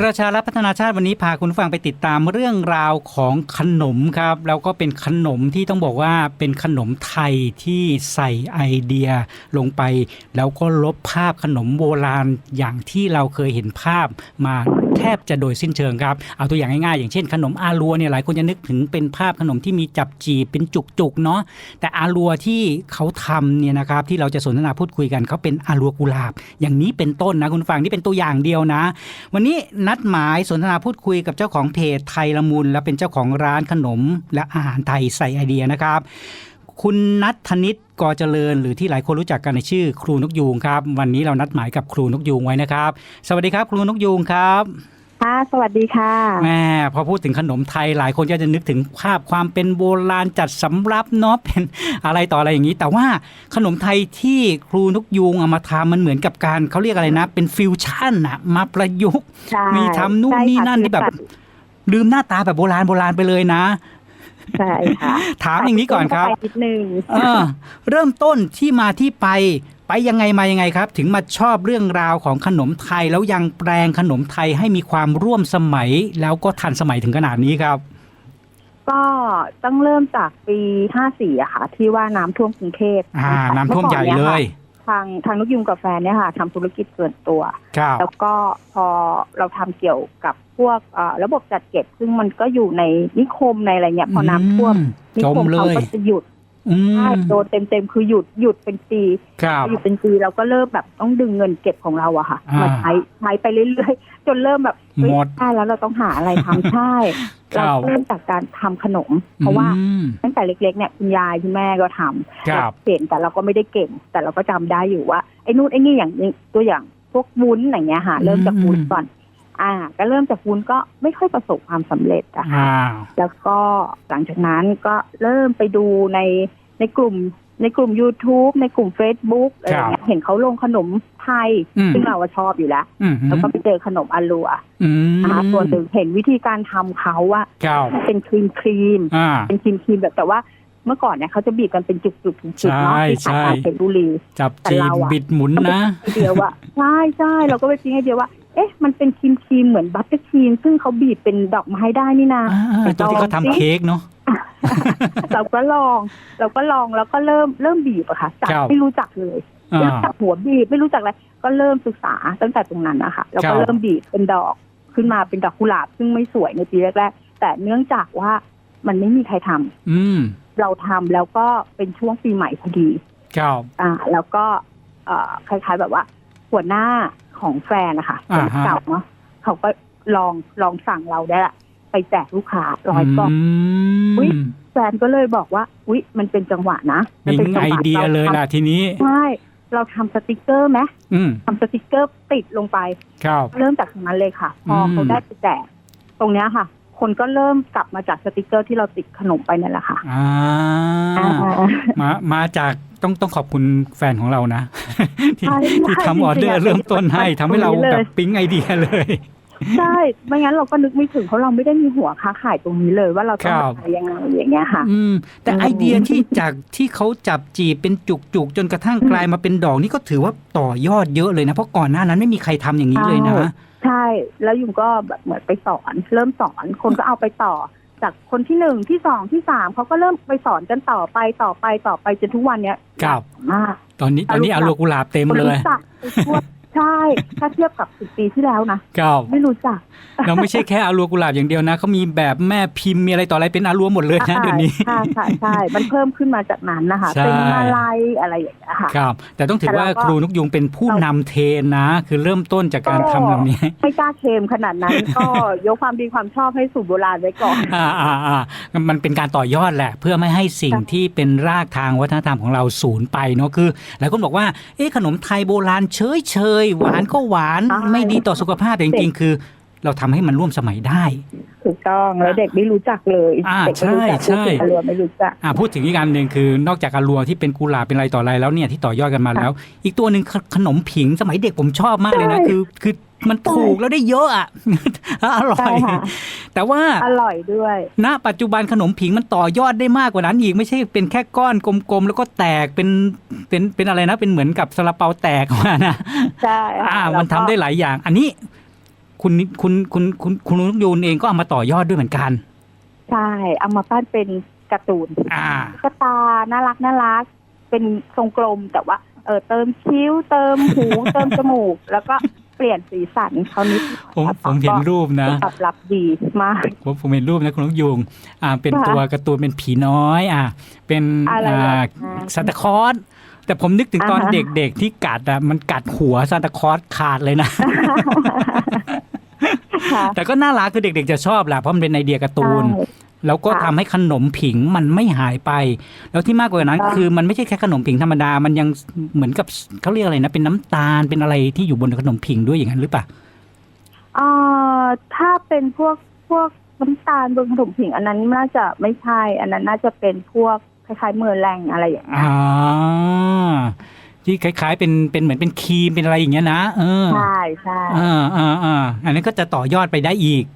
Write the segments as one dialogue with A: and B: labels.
A: ประชารัฐพัฒนาชาติวันนี้พาคุณฟังไปติดตามเรื่องราวของขนมครับแล้วก็เป็นขนมที่ต้องบอกว่าเป็นขนมไทยที่ใส่ไอเดียลงไป แล้วก็ลบภาพขนมโบราณอย่างที่เราเคยเห็นภาพมาแทบจะโดยสิ้นเชิงครับ เอาตัวอย่างง่ายๆ อย่างเช่น ขนมอาลัวเนี่ยหลายคนจะนึกถึงเป็นภาพขนมที่มีจับจีบเป็นจุกๆเนาะแต่อาลัวที่เขาทำเนี่ยนะครับที่เราจะสนทนาพูดคุยกันเขาเป็นอาลัวกุหลาบ อย่างนี้เป็นต้นนะคุณฟังนี่เป็นตัวอย่างเดียวนะ วันนี้นัดหมายสนทนาพูดคุยกับเจ้าของเพจไทยละมุนและเป็นเจ้าของร้านขนมและอาหารไทยใส่ไอเดียนะครับ คุณนัทธนิตกอเจริญ หรือที่หลายคนรู้จักกันในชื่อครูนกยูงครับ วันนี้เรานัดหมายกับครูนกยูงไว้นะครับ สวัสดีครับ ครูนกยูงครับ
B: ค่ะสวัสดีค่ะ
A: แม่พอพูดถึงขนมไทยหลายคนก็จะนึกถึงภาพความเป็นโบราณจัดสำรับเนาะเป็นอะไรต่ออะไรอย่างนี้ แต่ว่าขนมไทยที่ครูนกยูงเอามาทำมันเหมือนกับการเขาเรียกอะไรนะ เป็นฟิวชั่นอะมาประยุกต์
B: ใช่
A: มีทำนู่น
B: ใช่
A: นี่
B: ค่ะ
A: นั่นที่แบบลืมหน้าตาแบบโบราณโบราณไปเลยนะ
B: ใช่ค่ะ
A: ถามอย่างนี้ก่อนครับ
B: ไปนิดนึง
A: เออเริ่มต้นที่มาที่ไป ไปยังไงมายังไงครับ ถึงมาชอบเรื่องราวของขนมไทยแล้วยังแปลงขนมไทยให้มีความร่วมสมัย แล้วก็ทันสมัยถึงขนาดนี้ครับ
B: ก็ต้องเริ่มจากปี 54อะค่ะ ที่ว่าน้ำท่วมกรุงเทพ
A: อ่า น้ำท่วมใหญ่เลย
B: ทางทางนกยุงกาแฟเนี่ยค่ะทำธุรกิจส่วนตัว
A: ครับ
B: แล้วก็พอเราทำเกี่ยวกับพวกเอ่อระบบจัดเก็บ ซึ่งมันก็อยู่ในนิคมในอะไรเงี้ยพอน้ำท่วมนิ
A: จม
B: คม
A: เล
B: เขา
A: ย
B: ก็จะหยุด
A: อื
B: ใช่
A: ม
B: โดนเต็มๆคือหยุดหยุดเป็นปี
A: ครับ
B: อยู่เป็นปีเราก็เริ่มแบบต้องดึงเงินเก็บของเราอะค่ะ
A: อ่าม
B: มาใช้ใช้ไปเรื่อยๆ จนเริ่มแบบเฮ้ย
A: หมด
B: ใช่แล้วเราต้องหาอะไรทำใช่
A: ครั
B: เรา
A: บ
B: เริ่มจากการทำขนม เพราะว่า
A: อืม
B: ตั้งแต่เล็กๆเนี่ยคุณยายคุณแม่ก็ทำ
A: ครับ
B: เห็นแต่เราก็ไม่ได้เก่ง แต่เราก็จำได้อยู่ว่าไอ้นู่นไอ้นี่อย่างตัวอย่างพวกวุ้นอย่างเงี้ยค่ะ เริ่มจากวุ้นก่อน อ่า ก็เริ่มจากวุ้นก็ไม่ค่อยประสบความสำเร็จอะค่ะ
A: อ้าว
B: แล้วก็หลังจากนั้นก็เริ่มไปดูในในกลุ่มในกลุ่ม YouTube ในกลุ่ม Facebook อะไรอย่างเงี้ยเห็นเขาลงขนมไทย
A: อืม
B: ซึ่งเราก็ชอบอยู่แล้ว
A: อืม
B: แล้วก็ไปเจอขนมอาลัว
A: อืม
B: นะคะส่วนหนึ่งเห็นวิธีการทำเขาว่า
A: ครับ
B: เป็นครีมครีม
A: อ่า
B: เป็นครีมครีมแบบแต่ว่าเมื่อก่อนเนี่ยเขาจะบีบกันเป็นจุกๆจุกๆเนาะ
A: ใช่
B: ที่ขาย
A: ใช่
B: ตามเพชรบุรี
A: จับ
B: แต่
A: จีบ
B: เราอะ
A: บิดหมุนนะ
B: ไอเดียว่าใช่ใช่เราก็ไปคิดไอเดียว่า เอ๊ะ มันเป็นครีมครีมเหมือนบัตเตอร์ครีม ซึ่งเขาบีบเป็นดอกไม้ได้นี่นา
A: อ่าตัวที่เขาทำเค้กเนาะ
B: เราก็ลอง เราก็ลองแล้วก็เริ่มเริ่มบีบอะค่ะจาก
A: ครับ
B: ไม่รู้จักเลย
A: อ่า
B: ไม่รู้จักหัวบีบไม่รู้จักอะไรก็เริ่มศึกษาตั้งแต่ตรงนั้นนะคะแล้ว
A: ครั
B: ก็
A: บ
B: เริ่มบีบเป็นดอกขึ้นมาเป็นดอกกุหลาบ ซึ่งไม่สวยในปีแรกๆแต่เนื่องจากว่ามันไม่มีใครทำ
A: อืม
B: เราทำแล้วก็เป็นช่วงปีใหม่พอดี
A: ครับ
B: อ่า แล้วก็ เอ่อคล้ายๆแบบว่า หัวหน้า ของแฟนนะคะ
A: อ่าฮะ
B: เก่าเนาะเขาก็ลองลองสั่งเราได้ละไปแจกลูกค้าร้อยกล่อง อุ๊ย
A: ม
B: แฟนก็เลยบอกว่า อุ๊ย มันเป็นจังหวะนะมั
A: มี
B: เป็นจั
A: ไอ
B: หวะ
A: เดียเลยล่ะทีนี้
B: ใช่เราทำสติกเกอร์ไหม
A: อืม
B: ทำสติกเกอร์ติดลงไป
A: ครับ
B: เริ่มจากตรงนั้นเลยค่ะ พออ
A: ม
B: เขาได้ไปแจกตรงเนี้ยค่ะ คนก็เริ่มกลับมาจากสติกเกอร์ที่เราติดขนมไปนั่นแหละค่ะ
A: อ่า
B: อ่า
A: มามาจาก ต้องต้องขอบคุณแฟนของเรานะ ที่
B: ใช่
A: ที่
B: ใช่
A: ทำออเดอร์
B: จริงๆอะ
A: เริ่มต้นให้ทำให้เรา
B: ตรงนี้
A: แบ
B: เลย
A: บปิ๊งไอเดียเลย
B: ใช่ไม่งั้นเราก็นึกไม่ถึงเพราะเราไม่ได้มีหัวค้าขายตรงนี้เลยว่าเราต้อง
A: ครับ
B: ขายยังไงอย่างเงี้ยค่ะ
A: อืม แต่
B: อืม
A: ไอเดียที่จากที่เขาจับจีบเป็นจุกจุกๆจนกระทั่งกลายมาเป็นดอกนี่ก็ถือว่าต่อยอดเยอะเลยนะ เพราะก่อนหน้านั้นไม่มีใครทำอย่างนี้เลยนะ
B: ใช่ แล้วยุงก็แบบเหมือนไปสอน เริ่มสอนคนก็เอาไปต่อ จากคนที่หนึ่งที่สองที่สามเขาก็เริ่มไปสอนกันต่อไปต่อไปต่อไปจนทุกวันเนี้ย
A: ครับ
B: มาก
A: ตอนนี้ตอนนี้อารัวกุหลาบเต็ม
B: คน
A: เลย
B: รู้จักไปทั่ว ใช่ ถ้าเทียบกับสิบปีที่แล้วนะ
A: ครับ
B: ไม่รู้จัก
A: เราไม่ใช่แค่อารัวกุหลาบอย่างเดียวนะเขามีแบบแม่พิมพ์มีอะไรต่ออะไรเป็นอารัวหมดเลยนะเดี๋ยวนี้
B: ใช่ใช่ใช่มันเพิ่มขึ้นมาจากนั้นนะคะ
A: ใช่
B: เป็นมาลายอะไรอย่างเงี้ยค่ะ
A: ครับ แต่ต้องถือว่า
B: แต่เราก็
A: ครูนกยุงเป็นผู้นำเทรนนะ คือเริ่มต้นจากการทำแบบนี้
B: ไม่กล้าเคลมขนาดนั้นก็ยกความดีความชอบให้สู่โบราณไว้ก่อน
A: อ่าอ่าอ่ามันเป็นการต่อยอดแหละ เพื่อไม่ให้สิ่ง
B: ค่ะ
A: ที่เป็นรากทางวัฒนธรรมของเราสูญไปเนาะคือหลายคนบอกว่าเอ๊ะขนมไทยโบราณเฉยเฉยๆหวานก็หวาน
B: ใช่
A: ไม่ดีต่อสุขภาพแต่จริงๆ คือ เราทำให้มันร่วมสมัยได้
B: ถูกต้องแล้วเด็กไม่รู้จักเลย
A: อ่า
B: เด็กไม่รู้จัก
A: ใช่ใช่
B: พูดถึงอรัวไม่รู้จัก
A: อ่าพูดถึงอีกอันหนึ่งคือนอกจากอารัวที่เป็นกุหลาบเป็นอะไรต่ออะไรแล้วเนี่ยที่ต่อยอดกันมาแล้ว อีกตัวหนึ่งขขนมผิงสมัยเด็กผมชอบมากเลยนะ
B: ใช่
A: คือคือ มันถูกแล้วได้เยอะอะ อร่อ
B: ใช่
A: ย
B: ค่ะ
A: แต่ว่า
B: อร่อยด้วย
A: ณปัจจุบันขนมผิงมันต่อยอดได้มากกว่านั้นอีกไม่ใช่เป็นแค่ก้อนกลมๆแล้วก็แตกเป็นเป็นเป็นอะไรนะเป็นเหมือนกับซาลาเปาแตกออกมานะ
B: ใช่ค่ะ
A: อ่า
B: แล้วก็
A: มันทำได้หลายอย่าง อันนี้ คุณนิคุณคุณคุณคุณนุกยูนเองก็เอามาต่อยอดด้วยเหมือนกัน
B: ใช่ เอามาปั้นเป็นการ์ตูน
A: อ่า
B: ก็ตาน่ารักน่ารัก เป็นทรงกลมแต่ว่าเออเติมคิ้วเติมหูเติมจมูก แล้วก็ เปลี่ยนสีสันเขานิดหน่อย
A: ผม
B: ค่ะ
A: ผมเห็นรูปนะ
B: ตอบรับดีมาก
A: ผมผมเห็นรูปนะคุณนกยูงอ่าเป็น
B: ค่ะ
A: ตัวการ์ตูนเป็นผีน้อยอ่าเป็น
B: อะไร
A: อ่า
B: แบบนั้น
A: ซานตาคลอสแต่ผมนึกถึงตอน
B: อ่าฮะ
A: เด็กๆที่กัดอะมันกัดหัวซานตาคลอสขาดเลยนะ
B: ค่ะ
A: แต่ก็น่ารักคือเด็กๆจะชอบแหละเพราะมันเป็นไอเดียการ์ตูน
B: ใช่
A: แล้วก็
B: ค่ะ
A: ทำให้ขนมผิงมันไม่หายไป แล้วที่มากกว่านั้น
B: ค่ะ
A: คือมันไม่ใช่แค่ขนมผิงธรรมดา มันยังเหมือนกับเขาเรียกอะไรนะ เป็นน้ำตาลเป็นอะไรที่อยู่บนขนมผิงด้วยอย่างนั้นหรือเปล่า
B: เอ่อถ้าเป็นพวกพวกน้ำตาลบนขนมผิง อันนั้นน่าจะไม่ใช่ อันนั้นน่าจะเป็นพวกคล้ายๆเมอร์แรงอะไรอย่างเงี้ย
A: อ่าที่คล้ายๆเป็นเป็นเหมือนเป็นครีมเป็นอะไรอย่างเงี้ยนะเออ
B: ใช่ใช่
A: อ่าอ่าอ่าอันนั้นก็จะต่อยอดไปได้อีก
B: ใ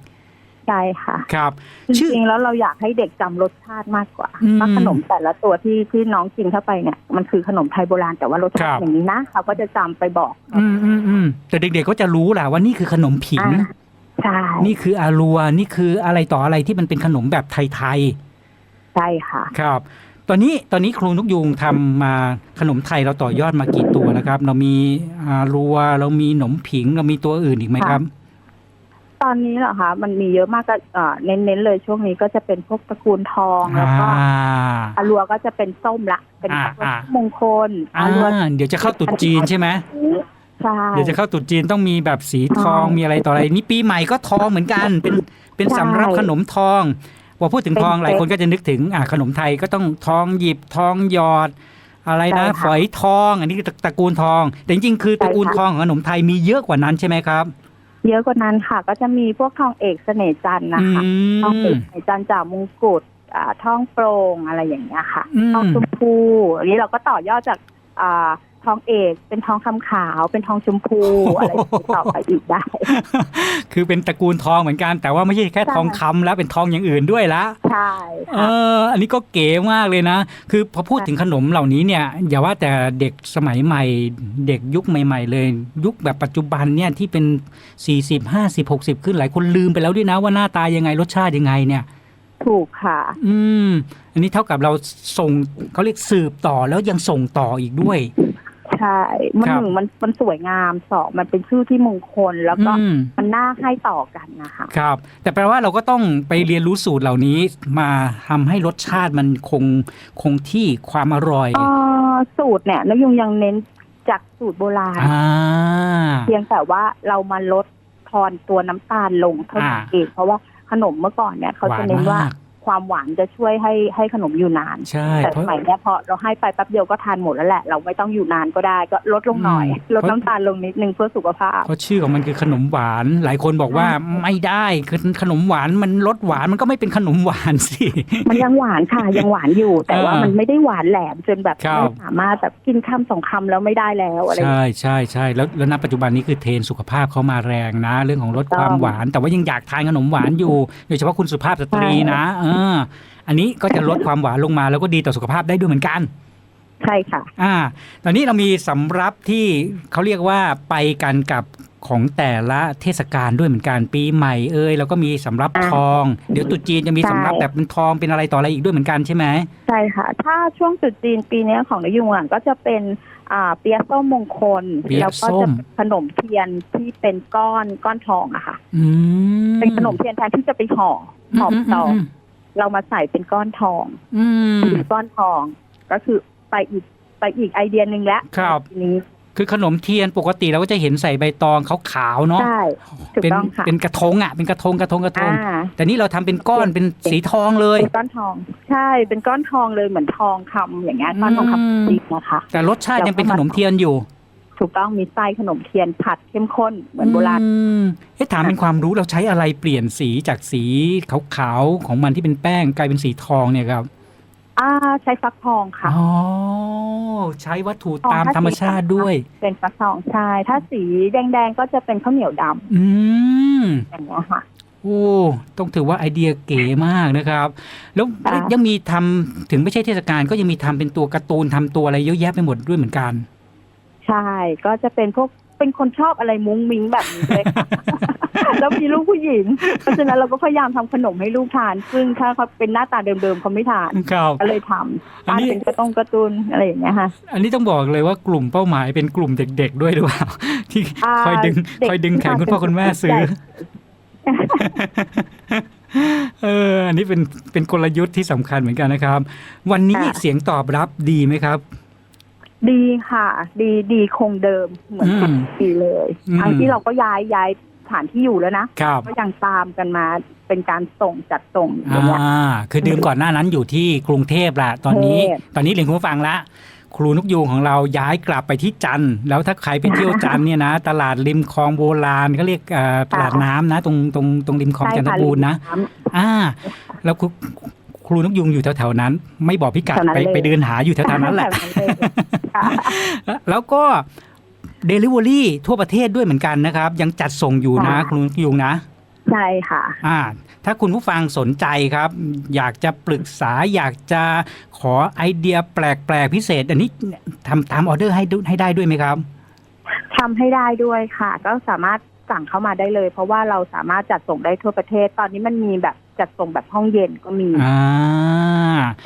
B: ช่ค่ะ
A: ครับ
B: จ
A: ชื่อ
B: ริงๆแล้วเราอยากให้เด็กจำรสชาติมากกว่า
A: อืม
B: ว่าขนมแต่ละตัวที่ที่น้องกินเข้าไปเนี่ยมันคือขนมไทยโบราณแต่ว่ารส
A: ครั
B: ชา
A: บ
B: ติอย่างนี้นะเขาก็จะจำไปบอก
A: อืมอืมอืมแต่เด็กๆก็จะรู้แหละว่านี่คือขนมผิง
B: อ่าใช่
A: นี่คืออารัวนี่คืออะไรต่ออะไรที่มันเป็นขนมแบบไทย
B: ใช่ค่ะ
A: ๆครับ ตอนนี้ตอนนี้ครูนุกยุงทำมาขนมไทยเราต่อยอดมากี่ตัวแล้วครับ เรามีอารัวเรามีขนมผิงเรามีตัวอื่นอีกไหมครับ
B: ตอนนี้เหรอคะมันมีเยอะมากก็เอ่อเน้นๆเลยช่วงนี้ก็จะเป็นพวกตระกูลทองแล้วก็
A: อ่า
B: อารัวก็จะเป็นส้มละ เป็น
A: อ่า
B: วัต
A: อ่า
B: ถุมงคล
A: อ่า
B: อารัว
A: เดี๋ยวจะเข้าตรุษจีนใช่ไหม
B: ใช่
A: เดี๋ยวจะเข้าตรุษจีนต้องมีแบบสีทอง
B: ใช่
A: มีอะไรต่ออะไรนี่ปีใหม่ก็ทองเหมือนกัน เป็นเป็น
B: ใช่
A: สำรับขนมทองพอพูดถึง
B: เป็น
A: ทองหลาย
B: เป็น
A: คนก็จะนึกถึงอ่าขนมไทยก็ต้องทองหยิบทองหยอด อะไรนะ
B: ใช่ค่ะ
A: ฝอยทอง อันนี้คือตระกูลทอง แต่จริงๆคือตระกูล
B: ใช่ค่ะ
A: ทองของขนมไทยมีเยอะกว่านั้นใช่ไหมครับ
B: เยอะกว่านั้นค่ะ ก็จะมีพวกทองเอกเสน่ห์จันทร์นะคะ
A: อื
B: ทองเอ
A: ม
B: กเสน่ห์จันทร์จากมงกุฎอ่าทองโปร่งอะไรอย่างเงี้ยค่ะ
A: อืม
B: ทองชมพูอันนี้เราก็ต่อยอดจากอ่า ทองเอกเป็นทองคำขาว เป็นทองชมพูอะไรอย่างนี้ต่อไปอีกได้
A: คือเป็นตระกูลทองเหมือนกัน แต่ว่าไม่ใช่แค่
B: ใช่
A: ทองคำแล้วเป็นทองอย่างอื่นด้วยละ
B: ใช่
A: เอ
B: ค่ะ
A: ออันนี้ก็เก๋มากเลยนะ คือพอพูด
B: ค่ะ
A: ถึงขนมเหล่านี้เนี่ย อย่าว่าแต่เด็กสมัยใหม่ เด็กยุคใหม่ ๆ เลย ยุคแบบปัจจุบันเนี่ยที่เป็น 40 50 60 ขึ้นหลายคนลืมไปแล้วด้วยนะว่าหน้าตายังไงรสชาติยังไงเนี่ย
B: ถูกค่ะ
A: อืม อันนี้เท่ากับเราส่งเขาเรียกสืบต่อแล้วยังส่งต่ออีกด้วย
B: ใช่มัน
A: ครับ
B: หนึ่งมันมันสวยงามสองมันเป็นชื่อที่มงคลแล้วก็
A: อืม
B: มันน่าให้ต่อกันนะคะ
A: ครับ แต่แปลว่าเราก็ต้องไปเรียนรู้สูตรเหล่านี้มาทำให้รสชาติมันคงคงที่ความอร่อย
B: เอ่อสูตรเนี่ยนกยุงยังเน้นจากสูตรโบราณ
A: อ่า
B: เพียงแต่ว่าเรามาลดทอนตัวน้ำตาลลงเท่านั้น
A: อ่า
B: เองเพราะว่าขนมเมื่อก่อนเนี่ยเขา
A: หวา
B: จะ
A: น
B: เน้นว่า
A: มาก
B: ความหวานจะช่วยให้ให้ขนมอยู่นาน
A: ใช่
B: แต่
A: เพ
B: ส
A: ราะ
B: มัยเนี้ยพอเราให้ไปแป๊บเดียวก็ทานหมดแล้วแหละ เราไม่ต้องอยู่นานก็ได้ก็ลดลงหน่อย
A: อืม
B: ลดน้ำตาลลงนิดนึงเพื่อสุขภาพ
A: เพราะชื่อของมันคือขนมหวาน หลายคนบอกว่าไม่ได้คือขนมหวานมันรสหวานมันก็ไม่เป็นขนมหวานสิ
B: มันยังหวานค่ะ ยังหวานอยู่ แต่ว่า
A: อ่ามั
B: มันไม่ได้หวานแหลมจนแบบ
A: ครับ
B: ไม่สามารถแบบกินคำสองคำแล้วไม่ได้แล้วอะไรอย่างเงี้ย
A: ใช่ใช่ใช่แล้วแล้วณปัจจุบันนี้คือเทรนด์สุขภาพเขามาแรงนะ เรื่องของลด
B: ถูก
A: ค
B: ต้อง
A: วามหวาน แต่ว่ายังอยากทานขนมหวานอยู่โดยเฉพาะคุณสุภาพสตรีนะ เอออันนี้ก็จะลดความหวานลงมาแล้วก็ดีต่อสุขภาพได้ด้วยเหมือนกัน
B: ใช่ค่ะ
A: อ่า ตอนนี้เรามีสำรับที่เขาเรียกว่าไปกันกับของแต่ละเทศกาลด้วยเหมือนกันปีใหม่เอ้ยแล้วก็มีสำรับ
B: อ่า
A: ทอง เดี๋ยวตรุษจีนจะมี
B: ใช่
A: สำรับแบบเป็นทองเป็นอะไรต่ออะไรอีกด้วยเหมือนกันใช่ไหม
B: ใช่ค่ะ ถ้าช่วงตรุษจีนปีเนี้ยของนกยุงอะก็จะเป็นอ่าเปียะส้มมงคล
A: เปี๊ยะ
B: แล้วก็
A: ส้
B: จะ
A: ม
B: เป็นขนมเทียนที่เป็นก้อนก้อนทองอะค่ะ
A: อืม
B: เป็นขนมเทียนแทนที่จะไปห่อห่อ
A: ม
B: ตอง
A: ม
B: เรามาใส่เป็นก้อนทอง
A: อืม
B: เป็นก้อนทอง ก็คือไปอีกไปอีกไอเดียหนึ่งแล้ว
A: ครับ
B: ทีนี้
A: คือขนมเทียนปกติเราก็จะเห็นใส่ใบตองขาวๆเนาะ
B: ใช่ ถูก
A: เป็น
B: ต้องค่ะ
A: เป็นกระทงอะเป็นกระทงกระทงกระทง
B: อ่า
A: แต่นี่เราทำเป็นก้อนเป็นสีทองเลย
B: เป็นก้อนทอง ใช่ เป็นก้อนทองเลยเหมือนทองคำอย่างเงี้ยก้อนทอง
A: อืม
B: คำจริงนะคะ
A: แต่รสชาติยังเป็นขนมเทียนอยู่
B: ถูกต้องมีไส้ขนมเทียนผัดเข้มข้นเหมือนโบราณ
A: อืมเอ๊ะถามเป็นความรู้เราใช้อะไรเปลี่ยนสีจากสีขาวๆของมันที่เป็นแป้งกลายเป็นสีทองเนี่ยครับ
B: อ่าใช้ฟักทองค่ะ
A: อ๋อใช้วัตถุ
B: ทอง
A: ตาม
B: ถ้า
A: ธรรม
B: สี
A: ชาติ
B: ขาว
A: ด้วย
B: เป็นฟักทองใช่ถ้าสีแดงๆก็จะเป็นข้าวเหนียวดำ
A: อืม
B: อย่างเงี้ยค่ะ
A: โอ้ต้องถือว่าไอเดียเก๋มากนะครับ แล้ว
B: ค่ะ
A: ยังมีทำถึงไม่ใช่เทศกาลก็ยังมีทำเป็นตัวการ์ตูนทำตัวอะไรเยอะแยะไปหมดด้วยเหมือนกัน
B: ใช่ ก็จะเป็นพวกเป็นคนชอบอะไรมุ้งมิ้งแบบนี้ด้วยค่ะ แล้วมีลูกผู้หญิง เพราะฉะนั้นเราก็พยายามทำขนมให้ลูกทาน ซึ่งถ้าเขาเป็นหน้าตาเดิมๆเขาไม่ทาน
A: ครับ
B: ก็เลยท
A: อันำนี้
B: ทานเป็นกระต้งกระตุนอะไรอย่างเงี้ยค่ะ
A: อันนี้ต้องบอกเลยว่ากลุ่มเป้าหมายเป็นกลุ่มเด็ก ๆ ด้วยหรือเปล่า ที่
B: อ่า
A: คอยดึง
B: เด็ก
A: คอยดึงแขนคุณพ่อคุณแม่ซื้อเออ อันนี้เป็นเป็นกลยุทธ์ที่สำคัญเหมือนกันนะครับ วันนี้
B: ค่ะ
A: เสียงตอบรับดีไหมครับ
B: ดีค่ะ ดีดีคงเดิมเหมือน
A: อืม
B: ปีเลย
A: อืม
B: ทั้งที่เราก็ย้ายย้ายสถานที่อยู่แล้วนะครับ ก็ยังตามกันมาเป็นการส่งจัดส่งอ
A: อ่
B: ย่างเงี้ยา
A: คือเดิมก่อนหน้านั้นอยู่ที่กรุงเทพละตอนนี้
B: กรุงเทพ
A: ตอนนี้เรียนคุณผู้ฟังละครูนกยูงของเราย้ายกลับไปที่จันทร์แล้วถ้าใครไปเที่ยวจันทร์เนี่ยนะ ตลาดริมคลองโบราณเขาเรียกเอ่อตลาดน้ำนะ ตรงตรงตรงริมคลอง
B: ใช่
A: จันท
B: ค่ะ
A: บูรณ์นะ
B: ริมำ
A: อ่า แล้วครูครูนกยุงอยู่แถวๆนั้น ไม่บอกพิกัด
B: แถวนั้น
A: ไป
B: เลย
A: ไปเดินหาอยู่แถวๆนั้นแหละ
B: ถวเลย ค่ะ
A: แล้วก็เดลิเวอรี่ทั่วประเทศด้วยเหมือนกันนะครับ ยังจัดส่งอยู่นะ
B: ค่ะ
A: ครูนกยุงนะ
B: ใช่ค่ะ
A: อ่า ถ้าคุณผู้ฟังสนใจครับ อยากจะปรึกษาอยากจะขอไอเดียแปลกๆพิเศษ อันนี้ทำตามออเดอร์ให้ดูให้ได้ด้วยไหมครับ
B: ทำให้ได้ด้วยค่ะ ก็สามารถสั่งเข้ามาได้เลย เพราะว่าเราสามารถจัดส่งได้ทั่วประเทศ ตอนนี้มันมีแบบ จัดส่งแบบห้องเย็นก็มี
A: อ่า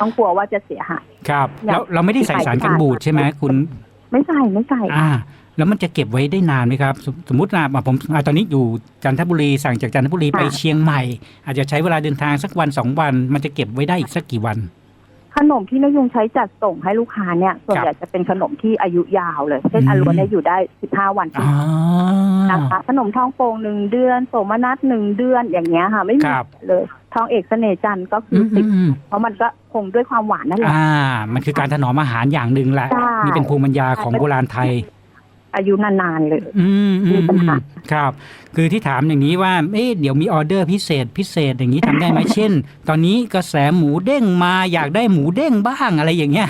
B: ต้องกลัวว่าจะเสียหาย
A: ครับ
B: อยาก
A: แล้วเราไม่ได้ใส่สารกันบูดใช่ไหมคุณ
B: ไม่ใส่ไม่ใส่
A: อ่า แล้วมันจะเก็บไว้ได้นานไหมครับ สมสมมตินะอะผมอะตอนนี้อยู่จันทบุรีสั่งจากจันทบุรีไปเชียงใหม่ อาจจะใช้เวลาเดินทางสักวันสองวัน มันจะเก็บไว้ได้อีกสักกี่วัน
B: ขนมที่นกยุงใช้จัดส่งให้ลูกค้าเนี่ย ส่วนใหญ่จะเป็นขนมที่อายุยาวเลย เช่น
A: อืม
B: อันล้วนเนี่ยอยู่ได้15วัน
A: อ๋อ
B: นะคะขนมทองโป่งหนึ่งเดือนโสมนัสหนึ่งเดือนอย่างเงี้ยค่ะ ไม่มี
A: ครับ
B: เลยทองเอกเสน่ห์จันทร์ก็คือ
A: อื
B: อสิบ
A: มอืม
B: เพราะมันก็คงด้วยความหวานนั่นแหละ
A: อ่า มันคือการถนอมอาหารอย่างหนึ่งแหละ
B: ใช่
A: นี่เป็นภูมิปัญญาของโบราณไทย
B: อายุนานๆเลย
A: อืมอื
B: มี
A: ม
B: ปัญ
A: อื
B: หา
A: มครับ คือที่ถามอย่างนี้ว่าเอ๊ะเดี๋ยวมีออเดอร์พิเศษพิเศษอย่างนี้ทำได้ไหมเช่น ตอนนี้กระแสหมูเด้งมาอยากได้หมูเด้งบ้างอะไรอย่างเงี้ย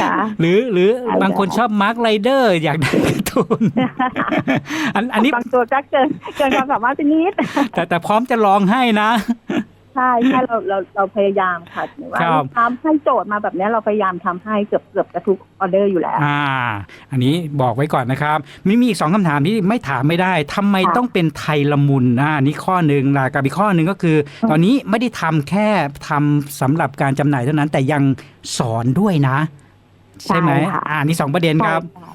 B: ค่ะ
A: หรือหรือ
B: ได้
A: บางคนชอบมาร์คไรเดอร์ อยากได้การ์ตูนอันอันนี้
B: บางตัวก็เกินเกินความสามารถไปนิด
A: แต่แต่พร้อมจะลองให้นะ
B: ใช่ใช่เราเราเราพยายามค่ะหรือว่า
A: ครับ
B: ทำให้โจทย์มาแบบเนี้ยเราพยายามทำให้เกือบเกือบจะทุกออเดอร์อยู่แล้ว
A: อ่า อันนี้บอกไว้ก่อนนะครับ มีมีอีกสองคำถามที่ไม่ถามไม่ได้ทำไม
B: ค่ะ
A: ต้องเป็นไทยละมุนอ่าอันนี้ข้อหนึ่งละกับอีกข้อหนึ่งก็คือ
B: อืม
A: ตอนนี้ไม่ได้ทำแค่ทำสำหรับการจำหน่ายเท่านั้น แต่ยังสอนด้วยนะ ใช่ไหม
B: ใช่ค่ะ
A: อ่าอันนี่สองประเด็นครับ
B: ใช่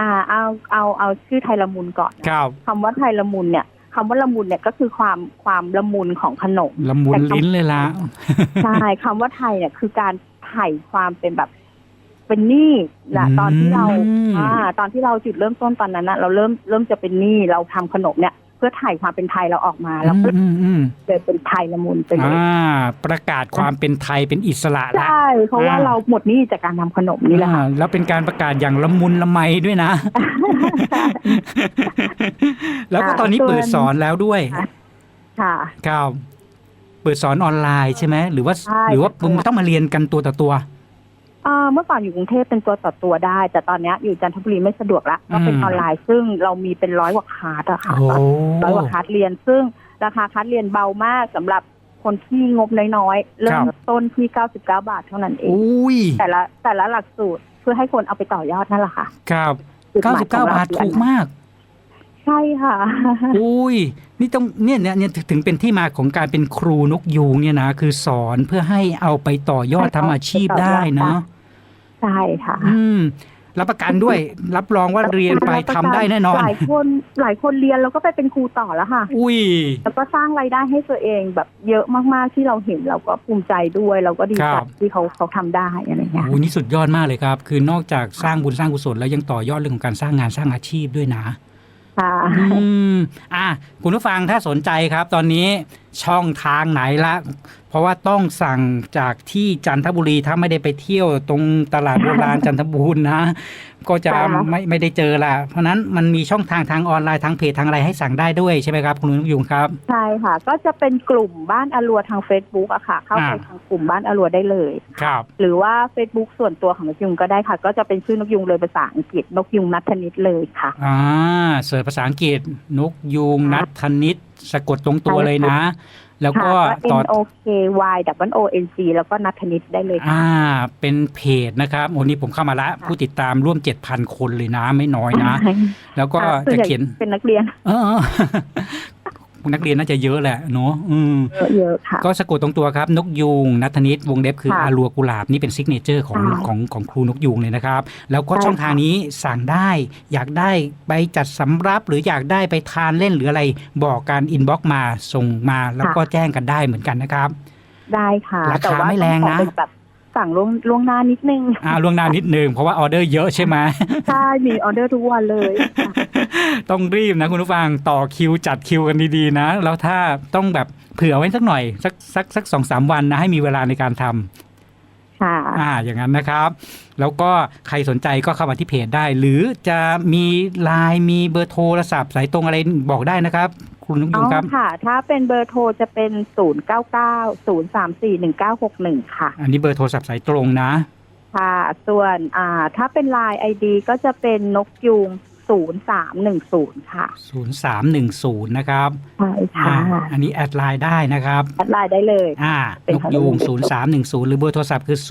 B: อ่าเอาเอาเอาชื่อไทยละมุนก่อน
A: ครับ
B: คำว่าไทยละมุนเนี่ย คำว่าละมุนเนี่ยก็คือความความละมุนของขนม
A: ละมุน
B: แต่คำ
A: ลิ้นเลยละ
B: ใช่คำว่าไทยเนี่ยคือการไถ่ความเป็นแบบเป็นหนี้นะตอนที่เรา
A: อืม
B: อ่าตอนที่เราจุดเริ่มต้นตอนนั้นนะเราเริ่มเริ่มจะเป็นหนี้เราทำขนมเนี่ยเพื่อไถ่ความเป็นไทยเราออกมาแล้วก็
A: อืมอืม
B: เลยเป็นไทยละมุนไปเลย
A: อ่า ประกาศความเป็นไทยเป็นอิสระละ
B: ใช่เพราะว่า
A: อ่า
B: เราหมดหนี้จากการทำขนมนี่แหละค่ะ
A: อ่าแล้วเป็นการประกาศอย่างละมุนละไมด้วยนะ แล้วก็ตอนนี้
B: ส่วน
A: เปิดสอนแล้วด้วย
B: ค่ะ
A: ครับเปิดสอนออนไลน์ใช่ไหมหรือว่า
B: ใช่
A: หรือว่า
B: ค่ะ
A: ต้องมาเรียนกันตัวต่อตัว
B: อ่าเมื่อก่อนอยู่กรุงเทพเป็นตัวต่อตัวได้ แต่ตอนเนี้ยอยู่จันทบุรีไม่สะดวกละก็เป็น
A: อืม
B: ออนไลน์ซึ่งเรามีเป็นร้อยกว่าคลาสอะค่ะ
A: โอ้
B: ร้อยกว่าคลาสเรียน ซึ่งราคาคลาสเรียนเบามากสำหรับคนที่งบน้อยๆเริ่มต้นที่ 99 บาทเท่านั้นเอง
A: อุ้ย
B: แต่ละแต่ละหลักสูตรเพื่อให้คนเอาไปต่อยอดนั่นแหละค่ะ
A: ครับ
B: จุดหมย
A: 99
B: ของเร
A: บาทถูกมาก
B: ใช่ค่ะ
A: อุ้ย นี่ต้องเนี่ยเนี่ยเนี่ยถึงเป็นที่มาของการเป็นครูนกยูงเนี่ยนะ คือสอนเพื่อให้เอาไปต่อยอด
B: ให้
A: ทำ
B: เอา
A: อาชีพ
B: ไปต่อยอด
A: ได้เนาะ
B: ใช่ค่ะ
A: อืมรับประกันด้วย รับรองว่าเรียนไปทำได้แน่นอน
B: หลายคนหลายคนเรียนแล้วก็ไปเป็นครูต่อแล้วค่ะ
A: อุ้ย
B: แล้วก็สร้างรายได้ให้ตัวเองแบบเยอะมากๆที่เราเห็นเราก็ภูมิใจด้วย เราก็ดี
A: ค
B: ใจ
A: รับ
B: ที่เขาเขาทำได้อะไรเงี้ย
A: โอ้ยนี่สุดยอดมากเลยครับ คือนอกจากสร้างบุญสร้างกุศลแล้วยังต่อยอดเรื่องของการสร้างงานสร้างอาชีพด้วยนะ
B: ค่ะ
A: อืมอะคุณผู้ฟังถ้าสนใจครับ ตอนนี้ช่องทางไหนละ เพราะว่าต้องสั่งจากที่จันทบุรีถ้าไม่ได้ไปเที่ยวตรงตลาดโบราณจันทบูรณ์นะ ก็จะ
B: ค่ะ
A: ไม่ไม่ได้เจอละเพราะฉะนั้นมันมีช่องทางทางออนไลน์ทางเพจทางอะไรให้สั่งได้ด้วยใช่ไหมครับ คุณนุกยุงครับ
B: ใช่ค่ะ ก็จะเป็นกลุ่มบ้านอลัวทาง Facebook อะค่ะ เข้าไป
A: อ่า
B: ทางกลุ่มบ้านอลัวได้เลย
A: ครับ
B: หรือว่า Facebook ส่วนตัวของนกยุงก็ได้ค่ะ ก็จะเป็นชื่อนกยุงเลยภาษาอังกฤษนกยุงนัทธนิดเลยค่ะ
A: อ่าเสิร์ชภาษาอังกฤษนกยูงนัทธนิตสะกดตรงตัว
B: ใช่ค่ะ
A: เลยนะ แล้วก็
B: ค่ะ
A: ต่อ
B: N O K Y W O N C แล้วก็นัทธนิดได้เลยค่ะ
A: อ่า เป็นเพจนะครับวันนี้ผมเข้ามาละ
B: ค่ะ
A: ผู้ติดตามร่วม7,000คนเลยนะไม่น้อยนะ แล้วก็
B: ค่ะส่ว
A: จะ
B: ใหญ่
A: เขียน
B: เป็นนักเรียน
A: เออ นักเรียนน่าจะเยอะแหละเนาะอืม
B: เยอะค่ะ
A: ก็สะกดตรงตัวครับ นกยูงนัทนิดวงเล็บคือ
B: ค่ะ
A: อารัวกุหลาบนี่เป็นซิกเนเจอร์ของ
B: ใช่
A: ของของครูนกยูงเลยนะครับ แล้วก็
B: ใช่
A: ช่องทาง
B: ค่ะ
A: นี้สั่งได้ อยากได้ไปจัดสำรับหรืออยากได้ไปทานเล่นหรืออะไรบอกการอินบ็อกมาส่งมาแล้วก็แจ้งกันได้เหมือนกันนะครับ
B: ได้ค่ะ
A: ราคา
B: แต่ว่า
A: ไม่แรงนะ
B: ต้องขอเป็นแบบ สั่งล่วงล่วงหน้านิดนึง
A: อ่าล่วงหน้านิดนึงเพราะว่าออเดอร์เยอะใช่ไหม
B: ใช่มีออเดอร์ทุกวันเลยค่ะ
A: ต้องรีบนะคุณผู้ฟังต่อคิวจัดคิวกันดีๆนะ แล้วถ้าต้องแบบเผื่อไว้สักหน่อย สักสักสักสองสามวันนะให้มีเวลาในการทำ
B: ค่ะ
A: อ่าอย่างนั้นนะครับ แล้วก็ใครสนใจก็เข้ามาที่เพจได้ หรือจะมีไลน์มีเบอร์โทรศัพท์ สายตรงอะไรบอกได้นะครับ คุณนุก
B: อ๋
A: ยุ
B: อง
A: ครับ
B: ค่ะ ถ้าเป็นเบอร์โทรจะเป็นศูนย์เก้าเก้าศูนย์สามสี่หนึ่งเก้าหกหนึ่งค่ะ
A: อันนี้เบอร์โทรศัพท์สายตรงนะ
B: ค่ะ ส่วนอ่าถ้าเป็นไลน์ไอดีก็จะเป็นนกยูงศูนย์สามหนึ่งศูนย์ค่ะ
A: 0310 นะครับ
B: ใช่ค่ะ
A: อ่าอันนี้แอดไลน์ได้นะครับ
B: แอดไลน์ได้เลย
A: อ่า
B: เป็น
A: นกยูง0310 หรือเบอร์โทรศัพท์คือ 0990341961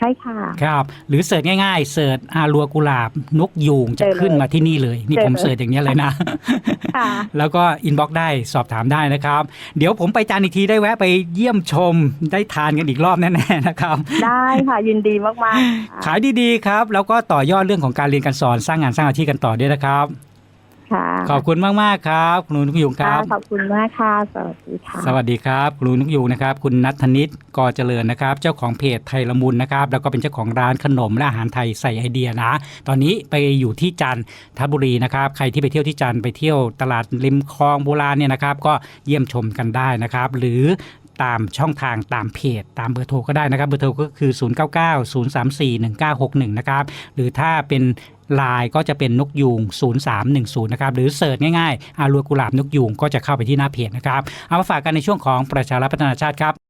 B: ใช่ค่ะ
A: ครับ หรือเสิร์ชง่ายๆ เสิร์ชอารัวกุหลาบนกยูงจะ
B: เจอเลย
A: ขึ้นมาที่นี่เลย นี่
B: เจอ
A: ผม
B: เลย
A: เสิร์ชอย่างเงี้ยเลยนะ
B: ค่ะ
A: แล้วก็อินบ็อกได้สอบถามได้นะครับ เดี๋ยวผมไปจานอีกทีได้แวะไปเยี่ยมชมได้ทานกันอีกรอบแน่ๆนะครับ
B: ได้ค่ะยินดีมากๆค่ะ
A: ขายดีๆครับ แล้วก็ต่อยอดเรื่องของการเรียนการสอนสร้างงานสร้างอาชีพกันต่อด้วยนะครับ
B: ค่ะ
A: ขอบคุณมากๆครับคุณนุกยุงค
B: ค่ะ
A: รับ
B: ขอบคุณมากค่ะสวัสดีค่ะ
A: สวัสดีครับครูนุกยูงนะครับ คุณนัทธนิตกอเจริญนะครับ เจ้าของเพจไทยละมุนนะครับ แล้วก็เป็นเจ้าของร้านขนมและอาหารไทยใส่ไอเดียนะ ตอนนี้ไปอยู่ที่จันทบุรีนะครับ ใครที่ไปเที่ยวที่จันทร์ไปเที่ยวตลาดริมคลองโบราณเนี่ยนะครับ ก็เยี่ยมชมกันได้นะครับ หรือ ตามช่องทางตามเพจ ตามเบอร์โทรก็ได้นะครับ เบอร์โทรก็คือ 0990341961 นะครับ หรือถ้าเป็นไลน์ก็จะเป็นนกยูง 0310 นะครับ หรือเสิร์ชง่ายๆอารัวกุหลาบนกยูงก็จะเข้าไปที่หน้าเพจนะครับ เอามาฝากกันในช่วงของประชารัฐพัฒนาชาติครับ